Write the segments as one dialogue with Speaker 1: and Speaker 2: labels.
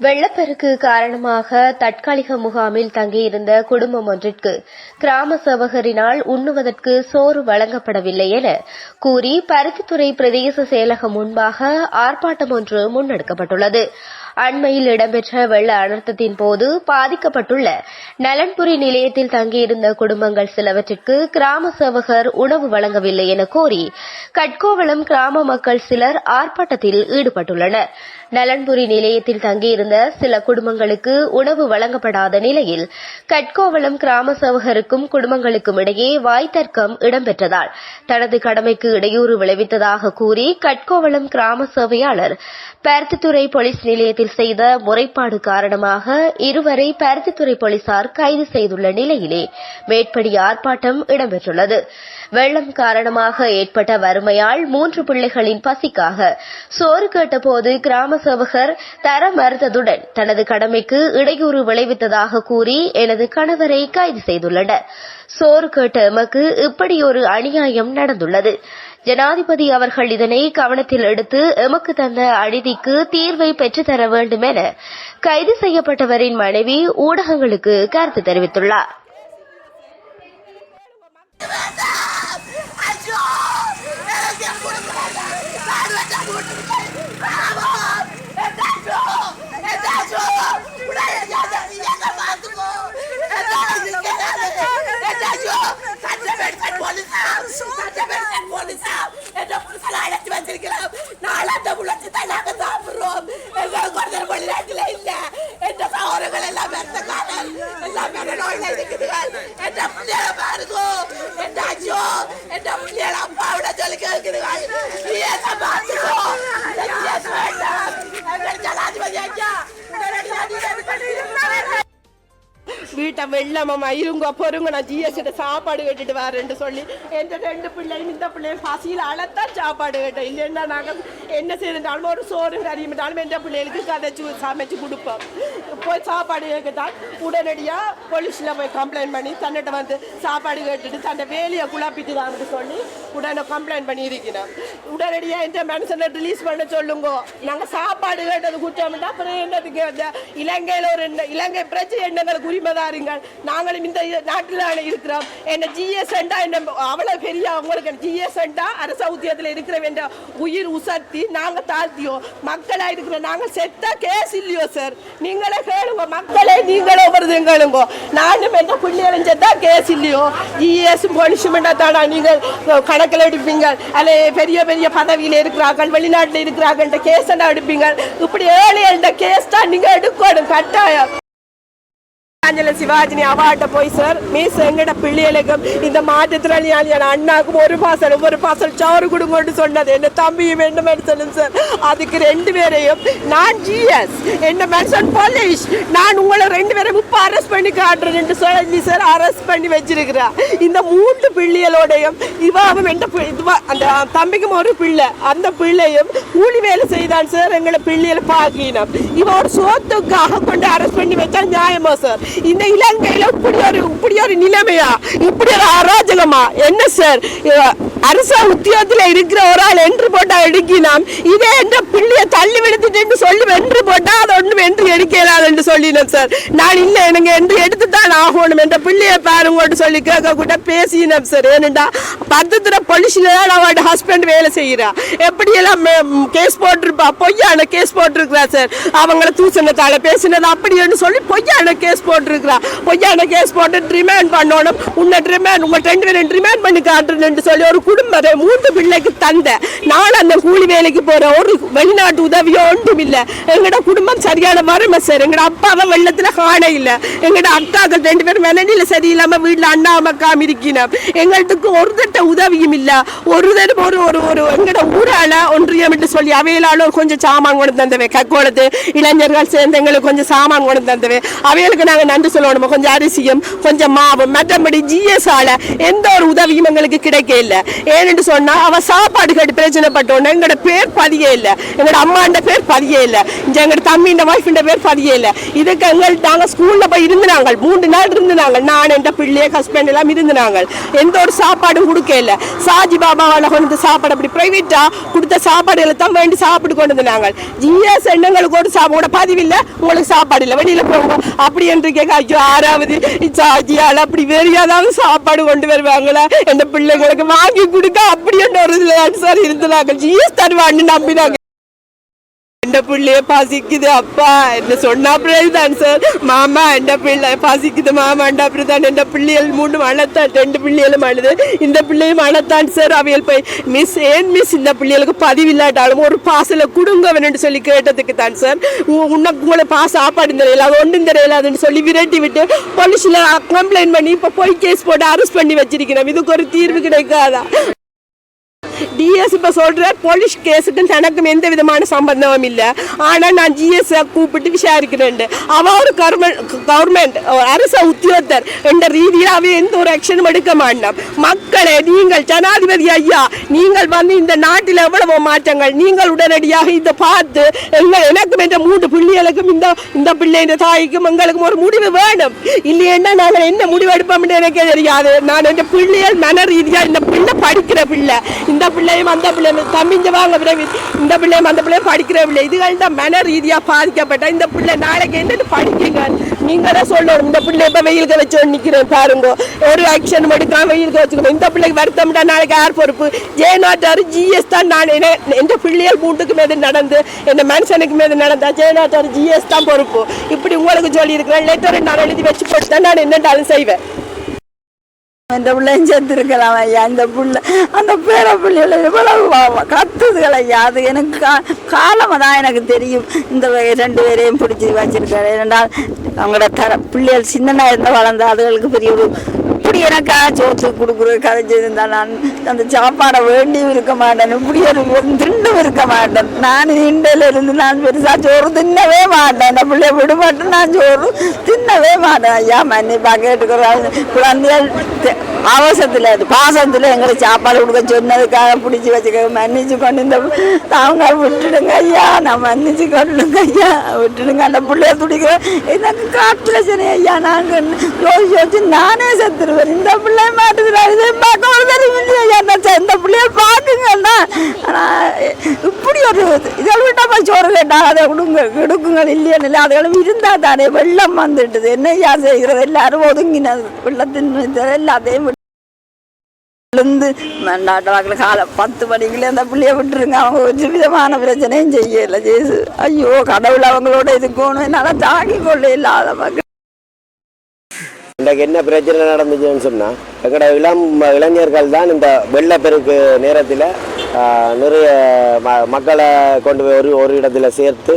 Speaker 1: வெள்ளப்பெருக்கு காரணமாக தற்காலிக முகாமில் தங்கியிருந்த குடும்பம் ஒன்றிற்கு கிராம சேவகரினால் உண்ணுவதற்கு சோறு வழங்கப்படவில்லை என கூறி பருத்தித்துறை பிரதேச செயலகம் முன்பாக ஆர்ப்பாட்டம் ஒன்று முன்னெடுக்கப்பட்டுள்ளது. அண்மையில் இடம்பெற்ற வெள்ள அனர்த்தத்தின் போது பாதிக்கப்பட்டுள்ள நலன்புரி நிலையத்தில் தங்கியிருந்த குடும்பங்கள் சிலவற்றிற்கு கிராம சேவகர் உணவு வழங்கவில்லை என கோரி கட்கோவளம் கிராம மக்கள் சிலர் ஆர்ப்பாட்டத்தில் ஈடுபட்டுள்ளனா் நலன்புரி நிலையத்தில் தங்கியிருந்த சில குடும்பங்களுக்கு உணவு வழங்கப்படாத நிலையில் கட்கோவளம் கிராம சேவகருக்கும் குடும்பங்களுக்கும் இடையே வாய்த்தர்க்கம் இடம்பெற்றதால் தனது கடமைக்கு இடையூறு விளைவித்ததாக கூறி கட்கோவளம் கிராம சேவையாளர் பருத்தித்துறை போலீஸ் நிலையத்தில் செய்த முறைப்பாடு காரணமாக இருவரை பருத்தித்துறை போலீசார் கைது செய்துள்ள நிலையிலே மேற்படி ஆர்ப்பாட்டம் இடம்பெற்றுள்ளது. வெள்ளம் காரணமாக ஏற்பட்ட வறுமையால் மூன்று பிள்ளைகளின் பசிக்காக சோறு கேட்டபோது கிராம சேவகர் தர மறுத்ததுடன் தனது கடமைக்கு இடையூறு விளைவித்ததாக கூறி எனது கணவரை கைது செய்துள்ளனர். சோறு கேட்ட எமக்கு இப்படி ஒரு அநியாயம் நடந்துள்ளது. ஜனாதிபதி அவர்கள் இதனை கவனத்தில் எடுத்து எமக்கு தந்த அநீதிக்கு தீர்வை பெற்றுத்தர வேண்டும் என கைது செய்யப்பட்டவரின் மனைவி ஊடகங்களுக்கு கருத்து தெரிவித்துள்ளார்
Speaker 2: ஐயோ எனக்கு என் குடும்பம் நாடு வச்சா கூட்டு ஆமா என்னாச்சோ என்னாச்சோ உடைய எங்க பார்த்துக்கோ என்னாச்சோ சட்டமேட் போலீஸா சட்டமேட் போலீஸா என்ன புதுசாக அழைச்சி வச்சிருக்கலாம் நாலு அந்த முளைச்சி தான் நாங்கள் சாப்பிடுறோம் எங்களுக்கு ஒருத்தர் வெளிநாட்டில் இல்லை என்ற சகோதரர்கள் எல்லாம் மெத்தக்காரர் எல்லாம் மேல நோயில் இருக்குதுகள் என்ற பிள்ளைகளை பாருங்கோ என்ற பிள்ளைகளை அப்பாவிட சொல்லி கேட்குதுகள் நீங்க
Speaker 3: வீட்டை வெள்ளமாமா இருங்க பொறுங்க நான் ஜிஎஸ்கிட்ட சாப்பாடு கேட்டுட்டு வரேன்னு சொல்லி எந்த ரெண்டு பிள்ளையும் இந்த பிள்ளையும் பசியில் அழத்தான் சாப்பாடு கேட்டேன். இல்லைன்னா நாங்கள் என்ன செய்தாலும் ஒரு சோறு கறியும்னாலும் எந்த பிள்ளைகளுக்கு கதைச்சு சமைச்சு கொடுப்போம். போய் சாப்பாடு கேட்கத்தான் உடனடியாக போலீஸில் போய் கம்ப்ளைண்ட் பண்ணி தன்னிட்ட வந்து சாப்பாடு கேட்டுட்டு தன்னை வேலையை குழப்பிட்டு தான் சொல்லி உடனே கம்ப்ளைண்ட் பண்ணி இருக்கிறோம் உடனடியாக இந்த மனுஷனை ரிலீஸ் பண்ண சொல்லுங்க. நாங்கள் சாப்பாடு கேட்டது குற்றம்னா அப்புறம் என்னதுக்கு இலங்கையில் ஒரு இலங்கை பிரச்சனை இருங்க உரிமைதாருங்கள் நாங்களும் இந்த நாட்டில் இருக்கிறோம். என்ன ஜிஎஸ் என்ன அவ்வளோ பெரிய அவங்களுக்கு ஜிஎஸ் அரச உத்தியத்தில் இருக்கிற வேண்டிய உயிர் உசர்த்தி நாங்கள் தாழ்த்தியோ. மக்களாக இருக்கிற நாங்கள் செத்த கேஸ் இல்லையோ சார் நீங்களே கேளுங்க. மக்களே நீங்களே வருது கேளுங்க. நானும் எந்த பிள்ளைகளும் செத்தா கேஸ் இல்லையோ. ஜிஎஸ் பனிஷ்மெண்ட்டாக தானா நீங்கள் கணக்கில் எடுப்பீங்க. அல்ல பெரிய பெரிய பதவியில் இருக்கிறார்கள் வெளிநாட்டில் இருக்கிறார்கள் கேஸ் எடுப்பீங்க. இப்படி ஏழை என்ற கேஸ் தான் நீங்கள் எடுக்கணும். கட்டாயம். ஆஞ்சல சிவாஜினி அவார்ட்ட போய் சார் மீஸ் எங்கட பிள்ளைகளுக்கும் இந்த மாற்றுத்திறனாளியான அண்ணாக்கும் ஒரு பாசல் ஒரு பாசல் சோறு கொடுங்கன்னு சொன்னது என் தம்பியும் என்ன மென்சனும் சார் அதுக்கு ரெண்டு பேரையும் நான் ஜிஎஸ் என்ன மென்சன் போலீஸ் நான் உங்களை ரெண்டு பேரும் இப்போ அரெஸ்ட் பண்ணி காட்டுறேன்னு சொல்லி சார் அரெஸ்ட் பண்ணி வச்சிருக்கிறா இந்த மூன்று பிள்ளைகளோடையும் இவாவும் எந்த இதுவா அந்த தம்பிக்கும் ஒரு பிள்ளை அந்த பிள்ளையும் கூலி வேலை செய்தான் சார் எங்களை பிள்ளைகளை பாக்கினோம் இவன் ஒரு சோத்துக்காக கொண்டு அரெஸ்ட் பண்ணி வச்சா நியாயமா சார் இந்த இலங்கையில் இப்படி ஒரு இப்படி ஒரு நிலைமையா? இப்படி ஒரு அராஜகமா? என்ன சார் அரச உத்தியோகத்தில் இருக்கிற ஒரு ஆள் என்று போட்டால் எடுக்கினாம் இதே என்ற பிள்ளையை தள்ளி விடுத்துட்டு சொல்லி வென்று போட்டால் அது ஒன்றும் என்று எடுக்கலாம் என்று சொல்லினோம் சார் நான் இல்லை எனக்கு என்று எடுத்து தான் ஆகணும் என்ற பிள்ளையை பாருங்கன்னு சொல்லி கேட்க கூட பேசினோம் சார் ஏனண்டா பத்தத்துல பொலிஷில் தான் அவரோட ஹஸ்பண்ட் வேலை செய்யறா எப்படியெல்லாம் கேஸ் போட்டிருப்பா? பொய்யான கேஸ் போட்டிருக்கிறா சார் அவங்கள தூசணத்தால் பேசினது அப்படின்னு சொல்லி பொய்யான கேஸ் போட்டு போட்டிருக்கிறா பொய்யான கேஸ் போட்டு ரிமாண்ட் பண்ணணும். உன்னை ரிமாண்ட் உங்கள் ரெண்டு பேரும் ரிமாண்ட் பண்ணி காட்டுறேன்னு சொல்லி ஒரு குடும்பத்தை மூன்று பிள்ளைக்கு தந்த. நான் அந்த கூலி வேலைக்கு போற ஒரு வெளிநாட்டு உதவியோ ஒன்றும் இல்லை. எங்களோட குடும்பம் சரியான மருமை சார். எங்களோட அப்பாவை வெள்ளத்தில் காண இல்லை. எங்களோட அக்காக்கள் ரெண்டு பேரும் மெனநில சரியில்லாமல் வீட்டில் அண்ணா அம்மாக்காம இருக்கணும் எங்களுக்கு ஒரு தட்ட உதவியும் இல்லை. ஒரு தடவை ஒரு ஒரு ஒரு எங்களோட ஊரால ஒன்றியம் என்று சொல்லி அவையிலாலும் கொஞ்சம் சாமான் கொண்டு தந்தவை. கக்கோளத்து இளைஞர்கள் சேர்ந்து எங்களுக்கு கொஞ்சம் சாமான் கொண்டு தந்தவை. அவைகளுக்கு நாங்கள் நன்றி சொல்லணும்? கொஞ்சம் அரிசியும் கொஞ்சம் மாவும் மற்றபடி ஜிஎஸ்ஆல எந்த ஒரு உதவியும் எங்களுக்கு கிடைக்க இல்லை. ஏன்னு சொன்னா அவ சாப்பாடு கேட்டு பிரச்சனைப்பட்டோன்னு எங்களோட பேர் பதியே இல்லை. எங்களோட அம்மாண்ட பேர் பதியே இல்லை. இங்க எங்களோட தம்பிண்ட ஒய்ஃபிண்ட பேர் பதியே இல்லை. இதுக்கு எங்கள் நாங்க ஸ்கூல்ல போய் இருந்தாங்க மூன்று நாள் இருந்தாங்க நான் என் பிள்ளைய ஹஸ்பண்ட் எல்லாம் இருந்தாங்க எந்த ஒரு சாப்பாடும் கொடுக்க இல்லை. சாஜி பாபாவால கொண்டு வந்து சாப்பாடு அப்படி பிரைவேட்டா கொடுத்த சாப்பாடு தான் வேண்டி சாப்பிட்டு கொண்டு வந்தாங்க. ஜிஎஸ் எண்ணங்களுக்கு ஒரு சாப்பாடு பதிவில்லை உங்களுக்கு சாப்பாடு இல்லை. வெளியில போங்க. அப்படி என்று கேட்க ஐயோ ஆறாவது சாஜியால் அப்படி வேறு ஏதாவது சாப்பாடு கொண்டு வருவாங்களா? எந்த பிள்ளைங்களுக்கு வாங்கி கொடுக்க அப்படி என்ற ஒரு சார் இருந்தாங்க ஜிஎஸ் தருவான்னு நம்பினாங்க. எந்த பிள்ளைய பசிக்குது அப்பா என்ன சொன்னா தான் சார் மாமா எந்த பிள்ளை பசிக்குது மாமா எந்த தான் எந்த பிள்ளைகள் மூணு அழத்தான் ரெண்டு பிள்ளைகளும் அழுது இந்த பிள்ளையும் அழத்தான் சார் அவையல் போய் மிஸ் ஏன் மிஸ் இந்த பிள்ளைகளுக்கு பதிவில்லாட்டாலும் ஒரு பாசல கொடுங்கவன்னு சொல்லி கேட்டதுக்கு தான் சார் உனக்கு உங்களை பா சாப்பாடு தெரியல அது ஒன்றும் தெரியலாதுன்னு சொல்லி விரட்டி விட்டு போலீஸில் கம்ப்ளைண்ட் பண்ணி இப்போ போய் கேஸ் போட்டு அரெஸ்ட் பண்ணி வச்சிருக்கிறோம் இதுக்கு ஒரு தீர்வு கிடைக்காதா டிஎஸ் இப்போ சொல்ற போலீஸ் கேஸுக்கும் தனக்கும் எந்த விதமான சம்பந்தமும் இல்ல. ஆனா நான் ஜிஎஸ் கூப்பிட்டு விசாரிக்கிறேன் அவ ஒரு கவர்மெண்ட் அரச உத்தியோகத்தர் என்ற ரீதியில் அவ எந்த ஒரு ஆக்ஷனும் எடுக்க மாட்டோம் மக்களே நீங்கள் ஜனாதிபதி ஐயா நீங்கள் வந்து இந்த நாட்டில் எவ்வளவு மாற்றங்கள் நீங்கள் உடனடியாக இதை பார்த்து எங்கள் எனக்கும் என்ற மூன்று பிள்ளைகளுக்கும் இந்த இந்த பிள்ளை தாய்க்கும் எங்களுக்கும் ஒரு முடிவு வேணும். இல்லையென்னா நாங்கள் என்ன முடிவு எடுப்போம்னு எனக்கே தெரியாது. நான் என் பிள்ளைகள் மன ரீதியாக இந்த பிள்ளை படிக்கிற பிள்ளை. இந்த பிள்ளையும் அந்த பிள்ளையும் தம்பிஞ்ச வாங்க பிள்ளை இந்த பிள்ளையும் அந்த பிள்ளையும் படிக்கிற பிள்ளை இதுகள் தான் மன ரீதியாக பாதிக்கப்பட்ட இந்த பிள்ளை நாளைக்கு என்னென்னு படிக்குங்க? நீங்க தான் சொல்லணும் இந்த பிள்ளை இப்போ வெயிலுக்கு வச்சு நிற்கிறேன் பாருங்க. ஒரு ஆக்ஷன் எடுக்காம வெயிலுக்கு வச்சுக்கணும் இந்த பிள்ளைக்கு வருத்தம்டா நாளைக்கு யார் பொறுப்பு? ஜே நாட்டாரு ஜிஎஸ் தான் நான் என்ன- எந்த பிள்ளைகள் மூட்டுக்கு மீது நடந்து என் மனுஷனுக்கு மீது நடந்தா ஜே நாட்டாரு ஜிஎஸ் தான் பொறுப்பு. இப்படி உங்களுக்கு சொல்லியிருக்கிறேன். லெட்டர் நான் எழுதி வச்சு போட்டு தான் நான் என்னென்றாலும் செய்வேன்.
Speaker 4: இந்த பிள்ளையும் செத்துருக்கலாம் ஐயா இந்த பிள்ளை அந்த பேர பிள்ளைகளை எவ்வளவு கத்துதுகள் ஐயா அது எனக்கு கா காலமாக தான் எனக்கு தெரியும். இந்த ரெண்டு பேரையும் பிடிச்சி வச்சிருக்காரு. ஏனென்றால் அவங்களோட தர பிள்ளைகள் சின்னனாக இருந்தால் வளர்ந்த அதுகளுக்கு பெரிய ஒரு இப்படி எனக்காக சோத்து கொடுக்குற கதைச்சிருந்தா நான் அந்த சாப்பாடை வேண்டியும் இருக்க மாட்டேன். இப்படி ஒரு திண்டும் இருக்க மாட்டேன். நான் இண்டையில இருந்து நான் பெருசாக சோறு தின்னவே மாட்டேன். அந்த பிள்ளைய விட மாட்டேன் நான் சோறு தின்னவே மாட்டேன். ஐயா மன்னிப்பா கேட்டுக்கிறோம் குழந்தைகள் அவசரத்தில் அது பாசத்தில் எங்களுக்கு சாப்பாடு கொடுக்க சொன்னதுக்காக பிடிச்சி வச்சுக்க மன்னிச்சு கொண்டு இந்த அவங்க விட்டுடுங்க ஐயா. நான் மன்னிச்சு கொண்டுடுங்க ஐயா. விட்டுடுங்க. அந்த பிள்ளைய துடிக்க எனக்கு காட்டு பிரச்சனை ஐயா. நாங்கள் யோசிச்சு யோசிச்சு நானே செத்துருவேன். இந்த பிள்ளைய மாட்டுதுல இதை பார்க்க ஒரு தெரியும் இந்த பிள்ளைய பார்க்குங்கண்ணா இப்படி ஒரு இதில் விட்டா போய் சோறு கேட்டால் அதை கொடுங்க கொடுக்குங்கள் இல்லைன்னு இல்லை. அதுகளும் இருந்தால் தானே வெள்ளம் வந்துட்டுது என்ன யார் செய்கிறது? எல்லாரும் ஒதுங்கினது வெள்ளத்தின் எல்லாத்தையும் விட்டு விழுந்து மண்டாட்டாக்கில் காலை பத்து மணிக்குள்ளே அந்த பிள்ளைய விட்டுருங்க. அவங்க ஒரு விதமான பிரச்சனையும் செய்யலை. ஜேசு ஐயோ கடவுள் அவங்களோட இதுக்கணும் என்னால் தாங்கிக் கொள்ள இல்லாத மக்கள்
Speaker 5: இன்றைக்கு என்ன பிரச்சனை நடந்துச்சுன்னு சொன்னால் எங்களோட இளம் இளைஞர்கள் தான் இந்த வெள்ளப்பெருக்கு நேரத்தில் நிறைய ம மக்களை கொண்டு போய் ஒரு ஒரு இடத்துல சேர்த்து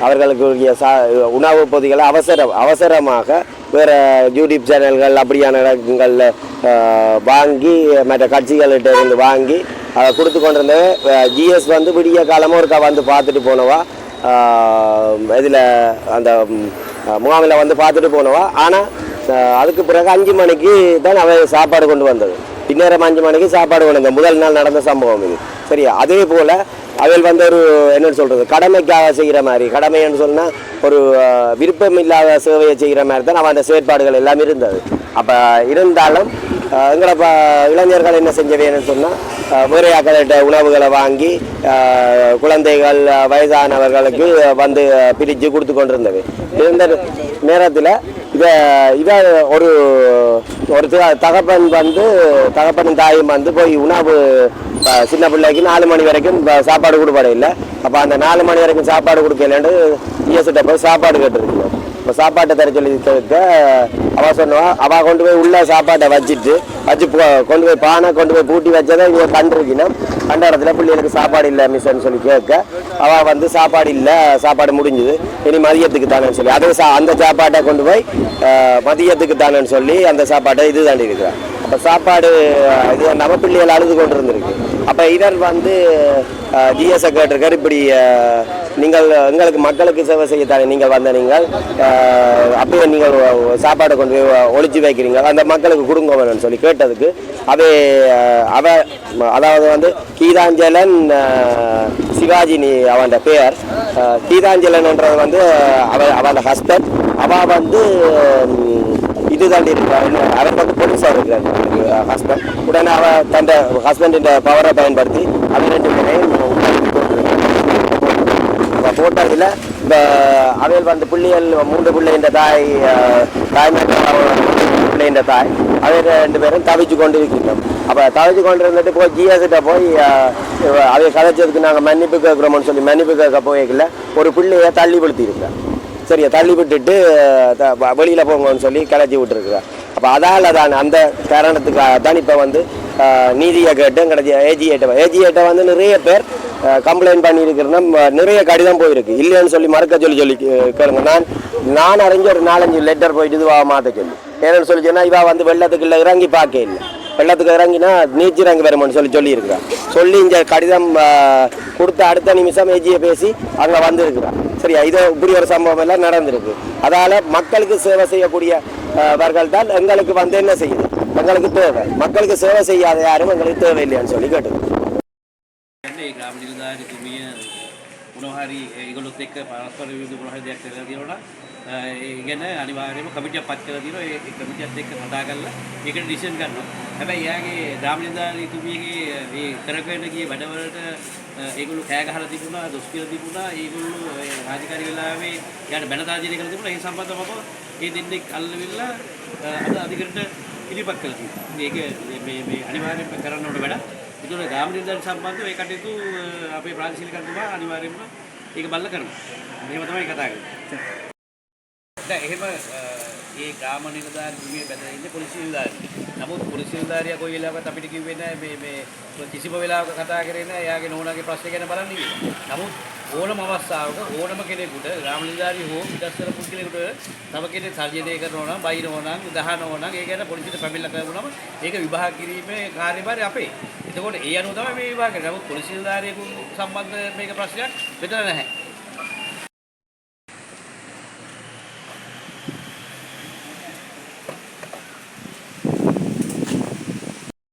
Speaker 5: அவர்களுக்குரிய அவர்களுக்கு சா உணவுப் பொதிகளை அவசர அவசரமாக வேறு யூடியூப் சேனல்கள் அப்படியான இடங்களில் வாங்கி மற்ற கட்சிகள்கிட்ட இருந்து வாங்கி அதை கொடுத்து கொண்டிருந்த ஜிஎஸ் வந்து விடிய காலமாக ஒருக்கா வந்து பார்த்துட்டு போனவா இதில் அந்த முகாமில் வந்து பார்த்துட்டு போனவா ஆனால் அதுக்கு பிறகு அஞ்சு மணிக்கு தான் அவன் சாப்பாடு கொண்டு வந்தது. பின்னேரம் அஞ்சு மணிக்கு சாப்பாடு கொண்டு வந்தது முதல் நாள் நடந்த சம்பவம் இது. சரியா? அதே போல் அவள் வந்து ஒரு என்னென்னு சொல்கிறது கடமைக்காக செய்கிற மாதிரி கடமைன்னு சொன்னால் ஒரு விருப்பம் இல்லாத சேவையை செய்கிற மாதிரி தான் அவன் அந்த செயற்பாடுகள் எல்லாம் இருந்தது. அப்போ இருந்தாலும் எங்களை ப இளைஞர்கள் என்ன செஞ்சவேன்னு சொன்னால் வேறு உணவுகளை வாங்கி குழந்தைகள் வயதானவர்களுக்கு வந்து பிரித்து கொடுத்து கொண்டிருந்தது. இந்த நேரத்தில் இதை இதை ஒரு ஒரு தகப்பன் வந்து தகப்பனும் தாயும் வந்து போய் உணவு சின்ன பிள்ளைக்கு நாலு மணி வரைக்கும் சாப்பாடு கொடுப்பாடு இல்லை? அப்போ அந்த நாலு மணி வரைக்கும் சாப்பாடு கொடுக்கலன்ட்டு இஎஸ்கிட்ட போய் சாப்பாடு கேட்டிருக்கணும் இப்போ சாப்பாட்டை தர சொல்லி கேட்க அவ சொன்னவா அவள் கொண்டு போய் உள்ள சாப்பாட்டை வச்சுட்டு வச்சு கொண்டு போய் பானை கொண்டு போய் பூட்டி வச்சதை இங்கே கண்டிருக்கணும். கண்ட இடத்துல பிள்ளைகளுக்கு சாப்பாடு இல்லை மிஸ்ன்னு சொல்லி கேட்க அவள் வந்து சாப்பாடு இல்லை சாப்பாடு முடிஞ்சுது. இனி மதியத்துக்கு தானேன்னு சொல்லி அதே சா அந்த சாப்பாட்டை கொண்டு போய் மதியத்துக்கு தானேன்னு சொல்லி அந்த சாப்பாட்டை இது தாண்டி இருக்கிறான் அப்போ சாப்பாடு இது நம்ம பிள்ளைகள் அழுது கொண்டு இருந்திருக்கு அப்போ இவர் வந்து ஜிஎஸ்ஐ கேட்டிருக்காரு இப்படி நீங்கள் எங்களுக்கு மக்களுக்கு சேவை செய்யத்தானே நீங்கள் வந்த நீங்கள்? அப்படியே நீங்கள் சாப்பாடை கொண்டு போய் ஒளிச்சு வைக்கிறீங்க. அந்த மக்களுக்கு கொடுங்க வேணும்னு சொல்லி கேட்டதுக்கு. அவை அவ அதாவது வந்து கீதாஞ்சலன் சிவாஜி நீ அவன் பெயர். கீதாஞ்சலன்ன்றது வந்து அவ அவன் ஹஸ்பண்ட் அவ வந்து ம், இது தாண்டி அவர் வந்து போலீஸாக இருக்கிறார். ஹஸ்பண்ட் உடனே அவள் தன் ஹஸ்பண்டின் பவரை பயன்படுத்தி அவன் ரெண்டு பேரையும் போட்டதில் இந்த அவையில் வந்து பிள்ளைகள் மூன்று பிள்ளைன்ற தாய் தாய்மேட்டர் பிள்ளை என்ற தாய். அவை ரெண்டு பேரும் தவிச்சு கொண்டு இருக்கின்றோம் அப்போ தவிச்சு கொண்டு இருந்துட்டு போய் ஜிஎஸ்கிட்ட போய் அதை கதைச்சதுக்கு நாங்கள் மன்னிப்பு கேட்குறோம்னு சொல்லி மன்னிப்பு கேட்க போய்க்கல ஒரு பிள்ளையை தள்ளி சரியா தள்ளி விட்டுட்டு த- போங்கன்னு சொல்லி கிளச்சி விட்டுருக்குறேன் அப்போ அதால் தான் அந்த காரணத்துக்காக தான் இப்போ வந்து நீதியை கேட்டு கிடைச்சி ஏஜிஏட்டை ஏஜிஏட்டை வந்து நிறைய பேர் கம்ப்ளைண்ட் பண்ணியிருக்கிறேன்னா நிறைய கடிதம் போயிருக்கு. இல்லைன்னு சொல்லி மறக்க சொல்லி சொல்லி கேளுங்க. நான் நான் அறிஞ்ச ஒரு நாலஞ்சு லெட்டர் போயிட்டு இதுவா மாற்ற சொல்லி. ஏன்னு சொல்லி சொன்னால் இவா வந்து இல்லை இறங்கி பார்க்க இல்லை. வெள்ளத்துக்கு இறங்கினா நீச்சி இறங்கி வருமானு சொல்லி சொல்லியிருக்கிறான் சொல்லி இந்த கடிதம் கொடுத்த அடுத்த நிமிஷம் ஏஜியை பேசி அங்கே வந்திருக்கிறான் சரியா? இதோ இப்படி ஒரு சம்பவம் எல்லாம் நடந்திருக்கு. அதால் மக்களுக்கு சேவை செய்யக்கூடியவர்கள் தான் எங்களுக்கு வந்து என்ன செய்யுது? எங்களுக்கு தேவை. மக்களுக்கு சேவை செய்யாத யாரும் எங்களுக்கு தேவையில்லையான்னு சொல்லி கேட்டு
Speaker 6: කියන්නේ ඒ ග්‍රාම නිලධාරිතුමිය මොනවහරි ඒගොල්ලොත් එක්ක පරස්පර විරුද්ධ මොනවහරි දෙයක් කරලා තියෙනවා නම් ඒ ගැන අනිවාර්යයෙන්ම කමිටියක් පත් කරලා තියෙනවා. ඒ කමිටියත් එක්ක කතා කරලා ඒකට ඩිසිෂන් ගන්නවා. හැබැයි එයාගේ ග්‍රාම නිලධාරිතුමියගේ මේ කරගෙන ගිය වැඩවලට ඒගොල්ලෝ කෑ ගහලා තිබුණා දොස් කියලා තිබුණා. ඒගොල්ලෝ ඒ රාජකාරී වෙලාවේ යාට බැන තාජනය කරලා තිබුණා. ඒ සම්බන්ධව මම ඒ දෙන්නෙක් අල්ලවිලා අද අධිකරණයට ඉදිරිපත් කළා. තියෙනවා මේක මේ මේ අනිවාර්යයෙන්ම කරන්න ඕන වැඩක්. ඒතකොට ගාම නිලධාරි සම්බන්ධව ඒ කටයුතු අ, අපේ ප්‍රාදේශීය කර්තෘමා අනිවාර්යයෙන්ම ඒක බලලා කරනවා. මෙහෙම තමයි කතා කරන්නේ. දැන් එහෙම අ, ඒ ග්‍රාම නිලධාරිතුමිය බැඳලා ඉන්නේ පොලිසිය නිලධාරිය. නමුත් පොලිසිය නිලධාරියා කොයි වෙලාවකත් අපිට කිව්වේ නැහැ මේ මේ කිසිම වෙලාවක කතා කරේ නැහැ එයාගේ නෝනාගේ ප්‍රශ්නේ ගැන බලන්න කියලා. නමුත් ඕනම අවස්ථාවක ඕනම කෙනෙකුට ග්‍රාම නිලධාරිය හෝ විදස්සන පුද්ගලයෙකුට තව කෙනෙක් සර්ජනය කරනවා නම් බයිනවා නම් දහනවා නම් ඒ ගැන පොලිසියට පැමිණිල්ල කරනවම ඒක විභාග කිරීමේ කාර්යභාරය අපේ. එතකොට ඒ අනුව තමයි මේ විභාග කරන්නේ. නමුත් පොලිසිය නිලධාරියෙකු සම්බන්ධ මේක ප්‍රශ්නයක් මෙතන නැහැ.